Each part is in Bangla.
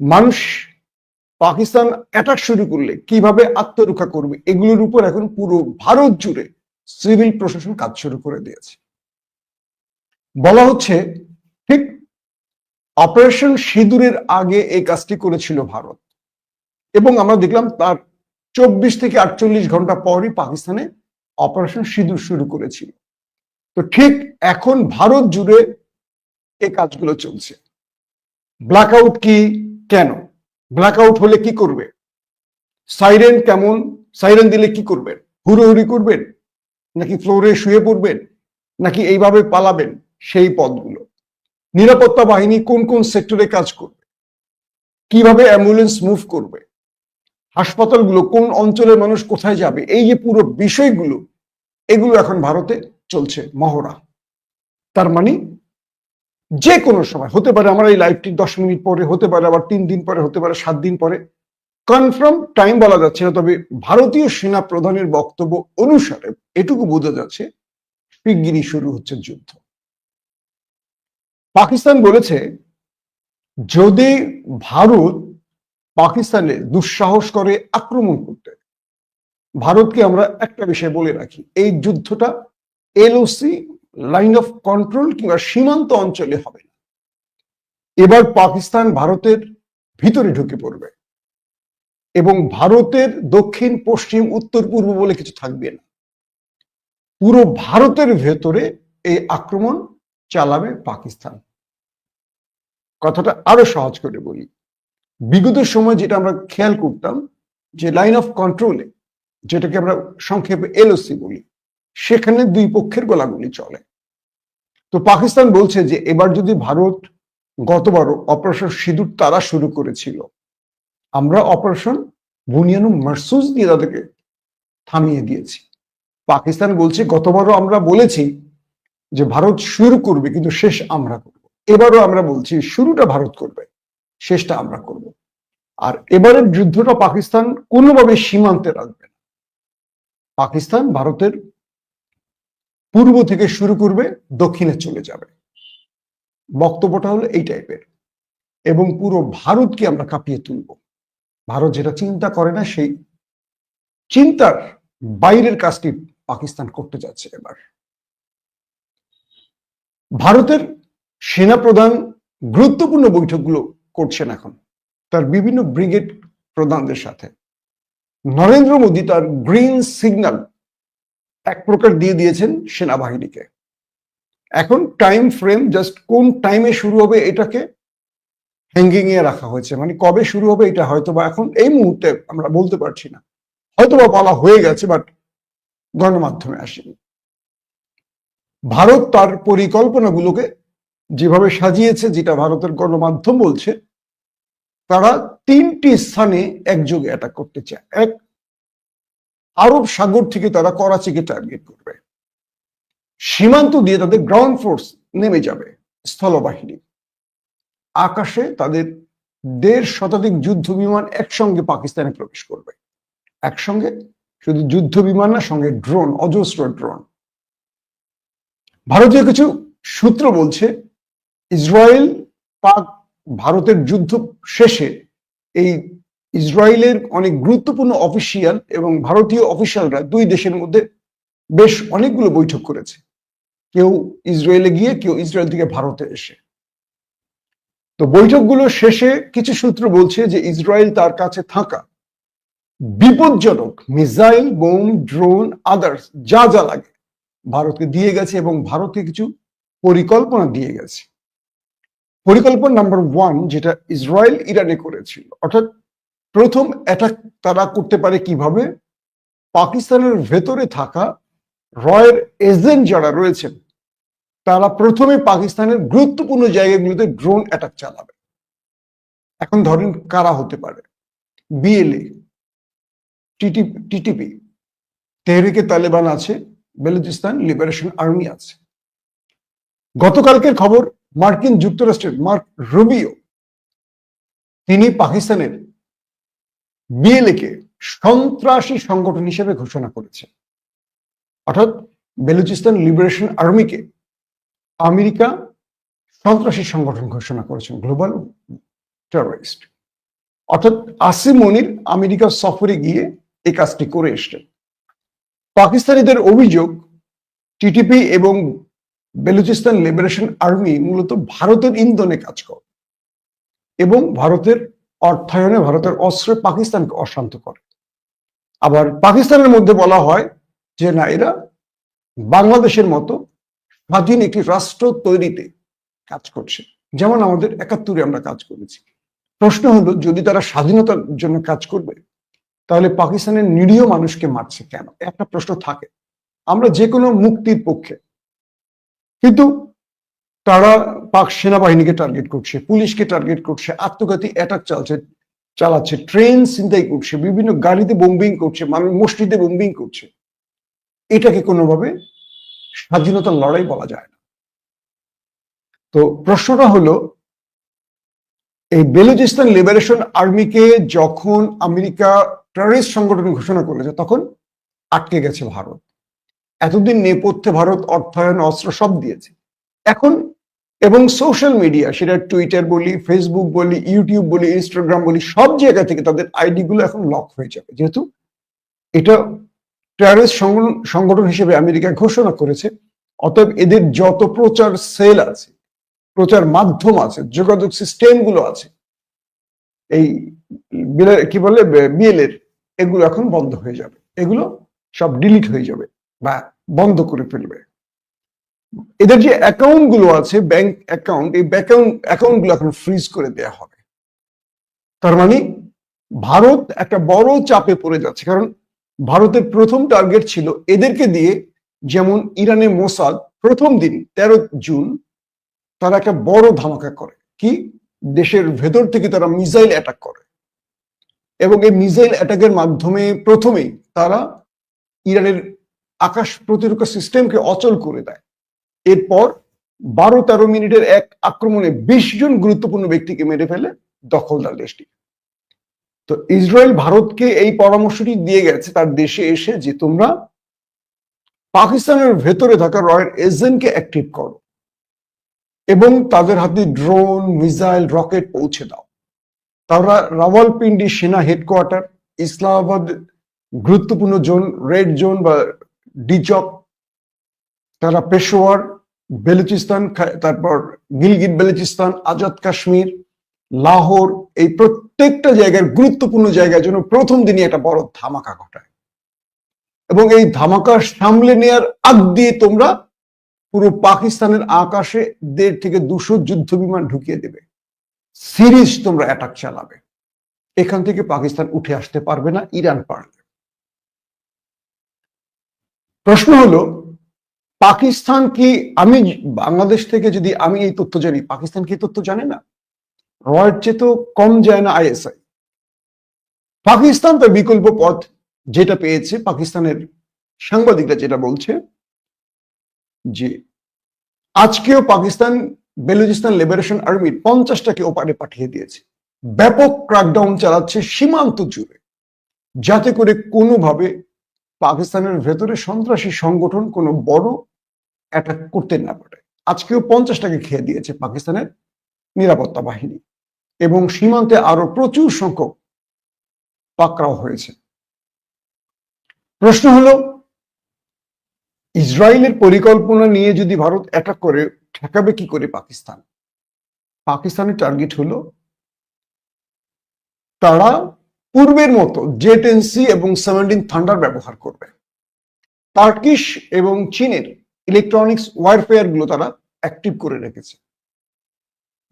মানুষ পাকিস্তান অ্যাটাক শুরু করলে কীভাবে আত্মরক্ষা করবে, এগুলোর উপর এখন পুরো ভারত জুড়ে সিভিল প্রশাসন কাজ শুরু করে দিয়েছে। বলা হচ্ছে, ঠিক অপারেশন সিঁদুরের আগে এই কাজটি করেছিল ভারত। এবং আমরা দেখলাম তার চব্বিশ থেকে আটচল্লিশ ঘণ্টা পরই পাকিস্তানে অপারেশন সিঁদুর শুরু করেছিল। তো ঠিক এখন ভারত জুড়ে এই কাজগুলো চলছে। ব্ল্যাক আউট কি কেন? ব্ল্যাক আউট হলে কি করবে? সাইরেন কেমন? সাইরেন দিলে কি করবেন? হুড়োহুড়ি করবেন? নাকি ফ্লোরে শুয়ে পড়বেন? নাকি এইভাবে পালাবেন? সেই পদগুলো নিরাপত্তা বাহিনী কোন কোন সেক্টরে কাজ করবে? কীভাবে অ্যাম্বুলেন্স মুভ করবে? হাসপাতালগুলো কোন অঞ্চলের মানুষ কোথায় যাবে? এই যে পুরো বিষয়গুলো, এগুলো এখন ভারতে চলছে মহড়া। তার মানে যে কোনো সময়, হতে পারে আমার এই লাইভটি দশ মিনিট পরে, হতে পারে আবার তিন দিন পরে, হতে পারে সাত দিন পরে। কনফার্ম টাইম বলা যাচ্ছে না, তবে ভারতীয় সেনা প্রধানের বক্তব্য অনুসারে এটুকু বোঝা যাচ্ছে, শিগগিরই শুরু হচ্ছে যুদ্ধ। পাকিস্তান বলেছে, যদি ভারত পাকিস্তানে দুঃসাহস করে আক্রমণ করতে, ভারতকে আমরা একটা বিষয় বলে রাখি, এই যুদ্ধটা এলওসি লাইন অফ কন্ট্রোল কিংবা সীমান্ত অঞ্চলে হবে না। এবার পাকিস্তান ভারতের ভিতরে ঢুকে পড়বে এবং ভারতের দক্ষিণ, পশ্চিম, উত্তর, পূর্ব বলে কিছু থাকবে না। পুরো ভারতের ভেতরে এই আক্রমণ চালাবে পাকিস্তান। কথাটা আরও সহজ করে বলি। বিগত সময় যেটা আমরা খেয়াল করতাম যে লাইন অফ কন্ট্রোলে, যেটাকে আমরা সংক্ষেপে এলওসি বলি, সেখানে দুই পক্ষের গোলাগুলি চলে। তো পাকিস্তান বলছে যে এবার যদি ভারত গতবারও অপারেশন সিঁদুর তারা শুরু করেছিল, আমরা অপারেশন বুনিয়ানু মারসুস দিয়ে তাদেরকে থামিয়ে দিয়েছি। পাকিস্তান বলছে, গতবারও আমরা বলেছি যে ভারত শুরু করবে, কিন্তু শেষ আমরা করব। এবারও আমরা বলছি, শুরুটা ভারত করবে, শেষটা আমরা করব। আর এবারের যুদ্ধটা পাকিস্তান কোনোভাবে সীমান্তে রাখবে না। পাকিস্তান ভারতের পূর্ব থেকে শুরু করবে, দক্ষিণে চলে যাবে। বক্তব্যটা হলো এই টাইপের। এবং পুরো ভারতকে আমরা কাঁপিয়ে তুলব। ভারত যেটা চিন্তা করে না, সেই চিন্তার বাইরের কাজটি পাকিস্তান করতে যাচ্ছে এবার। ভারতের সেনা প্রধান গুরুত্বপূর্ণ বৈঠকগুলো করছেন এখন। তার বিভিন্ন ব্রিগেড প্রধানদের সাথে। নরেন্দ্র মোদী তার গ্রিন সিগন্যাল এক প্রকার দিয়ে দিয়েছেন সেনাবাহিনীকে। এখন টাইম ফ্রেম জাস্ট কোন টাইমে শুরু হবে এটাকে হ্যাঙ্গিং এ রাখা হয়েছে। মানে কবে শুরু হবে এটা হয়তো বা এখন এই মুহূর্তে আমরা বলতে পারছি না। হয়তো বা বলা হয়ে গেছে বাট গণমাধ্যমে আসেনি। ভারত তার পরিকল্পনাগুলোকে যেভাবে সাজিয়েছে, যেটা ভারতের গণমাধ্যম বলছে, তারা তিনটি স্থানে একযোগে অ্যাটাক করতে চায়। এক আরব সাগর থেকে তারা করাচিকে টার্গেট করবে। সীমান্ত দিয়ে তাদের গ্রাউন্ড ফোর্স নেমে যাবে স্থলবাহিনী। আকাশে তাদের দেড় শতাধিক যুদ্ধ বিমান একসঙ্গে পাকিস্তানে প্রবেশ করবে। একসঙ্গে শুধু যুদ্ধ বিমান না, সঙ্গে ড্রোন অজস্র ড্রোন ভারতীয় কিছু সূত্র বলছে, ইসরায়েল পাক ভারতের যুদ্ধ শেষে এই ইসরায়েলের অনেক গুরুত্বপূর্ণ অফিসিয়াল এবং ভারতীয় অফিসিয়ালরা দুই দেশের মধ্যে বেশ অনেকগুলো বৈঠক করেছে। কেউ ইসরায়েলে গিয়ে, কেউ ইসরায়েল থেকে ভারতে এসে। তো বৈঠকগুলো শেষে কিছু সূত্র বলছে যে ইসরায়েল তার কাছে থাকা বিপজ্জনক মিসাইল, বোম, ড্রোন, আদার্স যা যা লাগে ভারতকে দিয়ে গেছে এবং ভারতকে কিছু পরিকল্পনা দিয়ে গেছে। পরিকল্পনা নাম্বার ওয়ান যেটা ইসরায়েল ইরানে করেছিল, অর্থাৎ প্রথম অ্যাটাক তারা করতে পারে কীভাবে? পাকিস্তানের ভেতরে থাকা রয়ের এজেন্ট যারা রয়েছেন, তারা প্রথমে পাকিস্তানের গুরুত্বপূর্ণ জায়গাগুলোতে ড্রোন অ্যাটাক চালাবে। এখন ধরেন কারা হতে পারে? বিএলএ টিটিপি তেহরিকে তালেবান আছে, বেলুচিস্তান লিবারেশন আর্মি আছে। গতকালকের খবর, মার্কিন যুক্তরাষ্ট্রের মার্ক রুবিও, তিনি পাকিস্তানের বিএলএ কে সন্ত্রাসী সংগঠন হিসেবে ঘোষণা করেছেন অর্থাৎ বেলুচিস্তান লিবারেশন আর্মিকে আমেরিকা সন্ত্রাসী সংগঠন ঘোষণা করেছেন গ্লোবাল টেরোরিস্ট। অর্থাৎ আসিম মনির আমেরিকা সফরে গিয়ে এই কাজটি করে এসছেন। পাকিস্তানিদের অভিযোগ, টিটিপি এবং বেলুচিস্তান লিবারেশন আর্মি মূলত ভারতের ইন্ধনে কাজ করে এবং ভারতের অর্থায়নে ভারতের অস্ত্রে পাকিস্তানকে অশান্ত করে। আবার পাকিস্তানের মধ্যে বলা হয় যে, না, এরা বাংলাদেশের মতো স্বাধীন একটি রাষ্ট্র তৈরিতে কাজ করছে। যেমন আমাদের একাত্তরে আমরা কাজ করেছি। প্রশ্ন হলো, যদি তারা স্বাধীনতার জন্য কাজ করবে, তাহলে পাকিস্তানের নিরীহ মানুষকে মারছে কেন? একটা প্রশ্ন থাকে। আমরা যে কোনো মুক্তির পক্ষে। কিন্তু তারা পাক সেনাবাহিনীকে টার্গেট করছে, পুলিশকে টার্গেট করছে, আত্মঘাতী অ্যাটাক চালছে, চালাচ্ছে ট্রেন চিন্তাই করছে, বিভিন্ন গাড়িতে বোম্বিং করছে মানুষ মসজিদে বোম্বিং করছে। এটাকে কোনোভাবে স্বাধীনতার লড়াই বলা যায় না। তো প্রশ্নটা হলো, এই বেলুচিস্তান লিবারেশন আর্মিকে যখন আমেরিকা টেররিস্ট সংগঠন ঘোষণা করেছে, তখন আটকে গেছে ভারত। এতদিন নেপথ্যে ভারত অর্থায়ন, অস্ত্র সব দিয়েছে। এখন এবং সোশ্যাল মিডিয়া সেটা টুইটার বলি ফেসবুক বলি ইউটিউব বলি ইনস্টাগ্রাম বলি, সব জায়গা থেকে তাদের আইডি গুলো এখন লক হয়ে যাবে। যেহেতু এটা টেররিস্ট সংগঠন হিসেবে আমেরিকা ঘোষণা করেছে, অতএব এদের যত প্রচার সেল আছে, প্রচার মাধ্যম আছে, যোগাযোগ সিস্টেমগুলো আছে, এই কি বলে বিএলের এগুলো এখন বন্ধ হয়ে যাবে। এগুলো সব ডিলিট হয়ে যাবে বা বন্ধ করে ফেলবে। এদের যে অ্যাকাউন্টগুলো আছে ব্যাংক অ্যাকাউন্ট এই অ্যাকাউন্টগুলো এখন ফ্রিজ করে দেয়া হবে। তার মানে ভারত একটা বড় চাপে পড়ে যাচ্ছে, কারণ ভারতের প্রথম টার্গেট ছিল এদেরকে দিয়ে যেমন ইরানের মোসাদ প্রথম দিন, তেরো জুন, তারা একটা বড় ধামাকা করে। কি? দেশের ভেতর থেকে তারা মিসাইল অ্যাটাক করে। এবং এই মিসাইল অ্যাটাকের মাধ্যমে প্রথমেই তারা ইরানের আকাশ প্রতিরক্ষা সিস্টেমকে অচল করে দেয়। এরপর বারো তেরো মিনিটের এক আক্রমণে বিশ জন গুরুত্বপূর্ণ ব্যক্তিকে মেরে ফেলে দখলদার দেশটি। তো ইসরায়েল ভারতকে এই পরামর্শটি দিয়ে গেছে তার দেশে এসে যে তোমরা পাকিস্তানের ভেতরে থাকা রয়ের এজেন্টকে অ্যাক্টিভ করো এবং তাদের হাতে ড্রোন, মিসাইল, রকেট পৌঁছে দাও। তারা রাওয়ালপিন্ডি সেনা হেডকোয়ার্টার, ইসলামাবাদ গুরুত্বপূর্ণ জোন, রেড জোন বা ডিচক, তারা পেশোয়ার বেলুচিস্তান, তারপর গিলগিট বেলুচিস্তান, আজাদ কাশ্মীর, লাহোর, এই প্রত্যেকটা জায়গার গুরুত্বপূর্ণ জায়গার জন্য প্রথম দিনই একটা বড় ধামাকা ঘটায়। এবং এই ধামাকা সামলে নেয়ার আগ দিয়ে তোমরা পুরো পাকিস্তানের আকাশে দেড় থেকে দুশো যুদ্ধ বিমান ঢুকিয়ে দেবে। সিরিজ তোমরা অ্যাটাক চালাবে। এখান থেকে পাকিস্তান উঠে আসতে পারবে না, ইরান পারবে। প্রশ্ন হলো পাকিস্তান কি আমি বাংলাদেশ থেকে যদি আমি এই তথ্য জানি, পাকিস্তান কি তথ্য জানে না? রয়ের চেয়ে তো কম যায় না আইএসআই। পাকিস্তান তার বিকল্প পথ যেটা পেয়েছে, পাকিস্তানের সাংবাদিকরা যেটা বলছে, যে আজকেও পাকিস্তান বেলুচিস্তান লিবারেশন আর্মির পঞ্চাশটাকে ওপারে পাঠিয়ে দিয়েছে। ব্যাপক ক্রাকডাউন চালাচ্ছে সীমান্ত জুড়ে। যাতে করে কোনোভাবে পাকিস্তানের ভেতরে সন্ত্রাসী সংগঠন কোনো বড় অ্যাটাক করতে না পারে। আজকেও পঞ্চাশটাকে খেয়ে দিয়েছে পাকিস্তানের নিরাপত্তা বাহিনী এবং সীমান্তে আরও প্রচুর সংখ্যক পাকড়াও হয়েছে। প্রশ্ন হলো, ইসরায়েলের পরিকল্পনা নিয়ে যদি ভারত অ্যাটাক করে, ঠেকাবে কি করে পাকিস্তান? পাকিস্তানের টার্গেট হলো, তারা পূর্বের মতো জেট এনসি এবং সেভেন্টিন থান্ডার ব্যবহার করবে। টার্কিশ এবং চীনের ইলেকট্রনিক্স ওয়ারফেয়ারগুলো তারা অ্যাক্টিভ করে রেখেছে।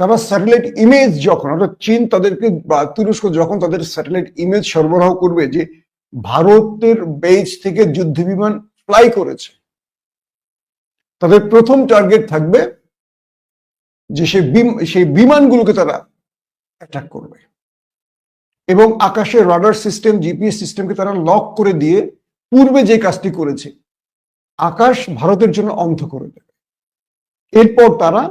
তারা স্যাটেলাইট ইমেজ যখন, অর্থাৎ চীন তাদেরকে বা তুরস্ক যখন তাদের স্যাটেলাইট ইমেজ সরবরাহ করবে যে ভারতের বেজ থেকে যুদ্ধ বিমান ফ্লাই করেছে, তাদের প্রথম টার্গেট থাকবে যে সে সেই বিমানগুলোকে তারা অ্যাটাক করবে। এবং আকাশের রাডার সিস্টেম জিপিএস সিস্টেমকে তারা লক করে দিয়ে পূর্বে যে কাজটি করেছে, আকাশ ভারতের জন্য অন্ধ করে দেবে। এরপর তারা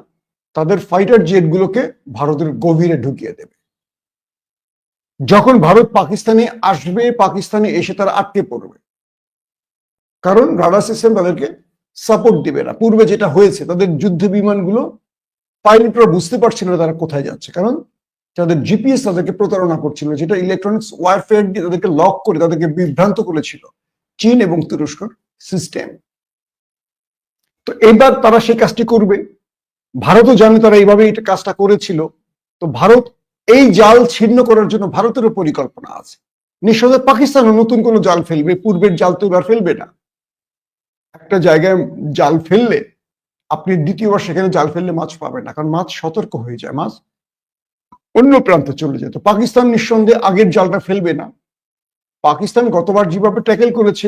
তাদের ফাইটার জেটগুলোকে ভারতের গভীরে ঢুকিয়ে দেবে। যখন ভারত পাকিস্তানে আসবে, পাকিস্তানে এসে তারা আটকে পড়বে। কারণ রাডার সিস্টেম তাদেরকে সাপোর্ট দিবে না। পূর্বে যেটা হয়েছে, তাদের যুদ্ধ বিমানগুলো পাইলটরা বুঝতে পারছিল না তারা কোথায় যাচ্ছে। কারণ যাদের জিপিএস তাদেরকে প্রতারণা করছিল, যেটা ইলেকট্রনিক্স ওয়ারফেয়ার দিয়ে তাদেরকে লক করে, তাদেরকে বিভ্রান্ত করেছিল চীন এবং তুরস্কর সিস্টেম তো এবার তারা সেই কাজটি করবে। ভারতও জানে তারা এইভাবে এটা কাজটা করেছিল। তো ভারত এই জাল ছিন্ন করার জন্য ভারতেরও পরিকল্পনা আছে। নিঃসন্দেহে পাকিস্তানও নতুন কোনো জাল ফেলবে, পূর্বের জাল তো এবার ফেলবে না। একটা জায়গায় জাল ফেললে, আপনি দ্বিতীয়বার সেখানে জাল ফেললে মাছ পাবেন না, কারণ মাছ সতর্ক হয়ে যায়। মাছ অন্য প্রান্তে চলে যেত। পাকিস্তান নিঃসন্দেহে আগের জালটা ফেলবে না। পাকিস্তান গতবার যেভাবে ট্যাকেল করেছে,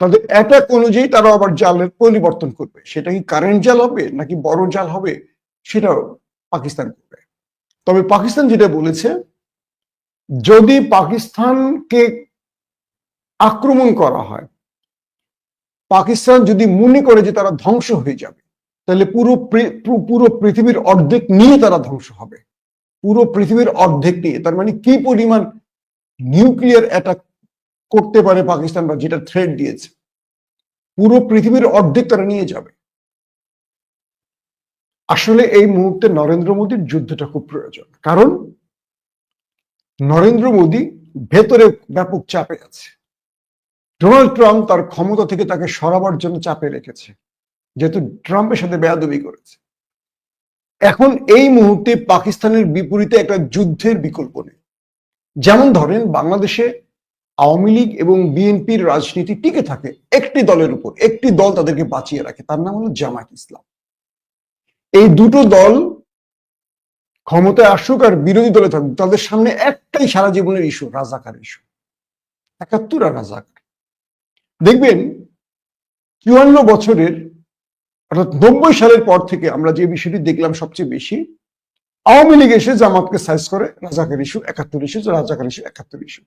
তাদের অ্যাটাক অনুযায়ী তারা আবার জালের পরিবর্তন করবে। সেটা কি কারেন্ট জাল হবে নাকি বড় জাল হবে, সেটাও পাকিস্তান করবে। তবে পাকিস্তান যেটা বলেছে, যদি পাকিস্তানকে আক্রমণ করা হয়, পাকিস্তান যদি মনে করে যে তারা ধ্বংস হয়ে যাবে, তাহলে পুরো পুরো পৃথিবীর অর্ধেক নিয়ে তারা ধ্বংস হবে। পুরো পৃথিবীর অর্ধেক নিয়ে, তার মানে কি পরিমাণ নিউক্লিয়ার অ্যাটাক করতে পারে পাকিস্তান বা যেটা থ্রেড দিয়েছে? পুরো পৃথিবীর অর্ধেক তারা নিয়ে যাবে। আসলে এই মুহূর্তে নরেন্দ্র মোদীর যুদ্ধটা খুব প্রয়োজন। কারণ নরেন্দ্র মোদী ভেতরে ব্যাপক চাপে আছে। ডোনাল্ড ট্রাম্প তার ক্ষমতা থেকে তাকে সরাবার জন্য চাপে রেখেছে। যেহেতু ট্রাম্পের সাথে বেয়াদবি করেছে। এখন এই মুহূর্তে পাকিস্তানের বিপরীতে একটা যুদ্ধের বিকল্প নেই। যেমন ধরেন, বাংলাদেশে আওয়ামী লীগ এবং বিএনপির রাজনীতি টিকে থাকে একটি দলের উপর, একটি দল তাদেরকে বাঁচিয়ে রাখে, তার নাম হলো জামায়াত ইসলাম। এই দুটো দল ক্ষমতায় আসুক আর বিরোধী দলে থাকুক, তাদের সামনে একটাই সারা জীবনের ইস্যু রাজাকার ইস্যু একাত্তর আর রাজাকার। দেখবেন, চুয়ান্ন বছরের অর্থাৎ নব্বই সালের পর থেকে আমরা যে বিষয়টি দেখলাম সবচেয়ে বেশি, আওয়ামী লীগ এসে জামাতকে সাইজ করে রাজাকার ইস্যু, একাত্তর ইস্যু রাজাকার ইস্যু, একাত্তর ইস্যু।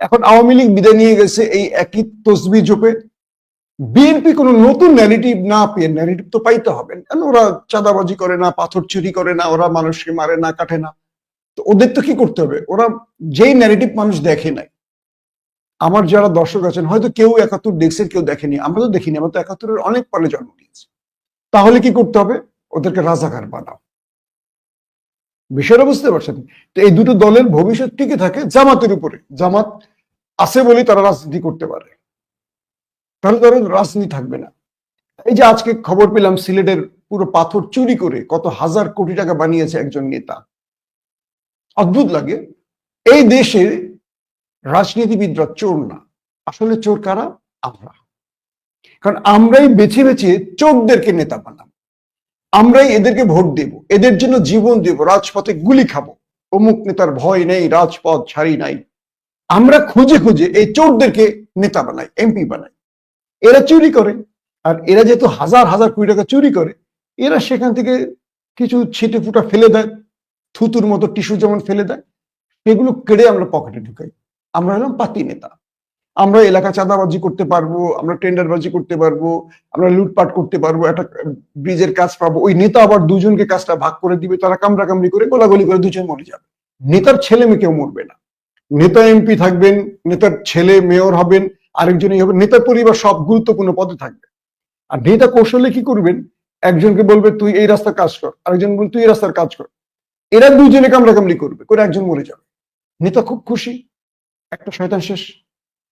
এখন আওয়ামী লীগ বিদায় নিয়ে গেছে এই একই তসবি জোপে বিএনপি কোনো নতুন ন্যারেটিভ না পেয়ে ন্যারেটিভ তো পাইতে হবে ওরা চাঁদাবাজি করে না, পাথর চুরি করে না, ওরা মানুষকে মারে না, কাটে না। তো ওদের তো কি করতে হবে? ওরা যেই ন্যারেটিভ মানুষ দেখে নাই। আমার যারা দর্শক আছেন, হয়তো কেউ একাত্তর দেখছেন, কেউ দেখেনি। আমরা তো দেখিনি, আমরা তো একাত্তরের অনেক পরে জন্ম নিয়েছি। তাহলে কি করতে হবে? ওদেরকে রাজাকার বানাও। বিষয়টা বুঝতে পারছেন? তো এই দুটো দলের ভবিষ্যৎ টিকে থাকে? জামাতের উপরে। জামাত আছে বলেই তারা রাজনীতি করতে পারে। তাহলে তারা রাজনীতি থাকবে না। এই যে আজকে খবর পেলাম সিলেটের পুরো পাথর চুরি করে কত হাজার কোটি টাকা বানিয়েছে একজন নেতা। অদ্ভুত লাগে। এই দেশে রাজনীতিবিদরা চোর না। আসলে চোর কারা? আমরা। কারণ আমরাই বেছে বেছে চোরদেরকে নেতা বানাবো। আমরাই এদেরকে ভোট দেব, এদের জন্য জীবন দেব, রাজপথে গুলি খাব। অমুক নেতার ভয় নেই, রাজপথ ছাড়ি নাই। আমরা খুঁজে খুঁজে এই চোরদেরকে নেতা বানাই, এমপি বানাই। এরা চুরি করে, আর এরা যেহেতু হাজার হাজার কোটি টাকা চুরি করে, এরা সেখান থেকে কিছু ছিটে ফুটা ফেলে দেয়, থুতুর মতো টিস্যু যেমন ফেলে দেয়, সেগুলো কেড়ে আমরা পকেটে ঢুকাই। আমরা হলাম পাতি নেতা। আমরা এলাকা চাঁদাবাজি করতে পারব, আমরা টেন্ডারবাজি করতে পারব, আমরা লুটপাট করতে পারব, একটা ব্রিজের কাজ পাবো। ওই নেতা আবার দুজনকে কাজটা ভাগ করে দিবে, তারা কামড়া কামড়ি করে গোলাগুলি করে দুজন মরে যাবে। নেতার ছেলে মেয়ে কেউ মরবে না। নেতা এমপি থাকবেন, নেতার ছেলে মেয়র হবেন, আরেকজনই হবে নেতার পরিবার সব গুরুত্বপূর্ণ পদে থাকবে। আর নেতা কৌশলে কি করবেন? একজনকে বলবে, তুই এই রাস্তার কাজ কর। আরেকজন বলবে, তুই এই রাস্তার কাজ কর। এরা দুজনে কামড়াকামড়ি করবে, করে একজন মরে যাবে। নেতা খুব খুশি, একটা শয়তান শেষ।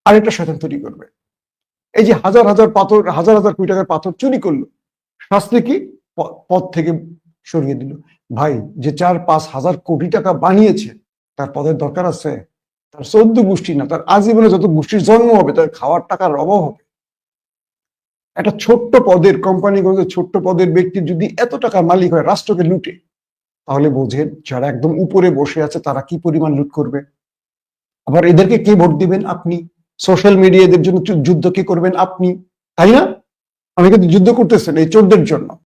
আরেকটা শয়তান তৈরি করবে। এই যে হাজার হাজার পাথর, হাজার হাজার কোটি টাকার পাথর চুরি করল, শাস্তি কি? পদ থেকে সরিয়ে দিল। ভাই, যে চার পাঁচ হাজার কোটি টাকা বানিয়েছে, তার পদের দরকার আছে। তার চোদ্দ গোষ্ঠী না, তার আজীবনে যত গোষ্ঠীর জন্ম হবে, তার খাওয়ার টাকার অভাব হবে। একটা ছোট্ট পদের কোম্পানি কোম্পানিগঞ্জের ছোট্ট পদের ব্যক্তি যদি এত টাকা মালিক হয়, রাষ্ট্রকে লুটে, তাহলে বোঝেন যারা একদম উপরে বসে আছে, তারা কি পরিমাণ লুট করবে? আবার এদেরকে কে ভোট দিবেন আপনি? সোশ্যাল মিডিয়া এদের জন্য যুদ্ধ কি করবেন আপনি? তাই না? আমি কিন্তু যুদ্ধ করতেছেন এই চোরদের জন্য।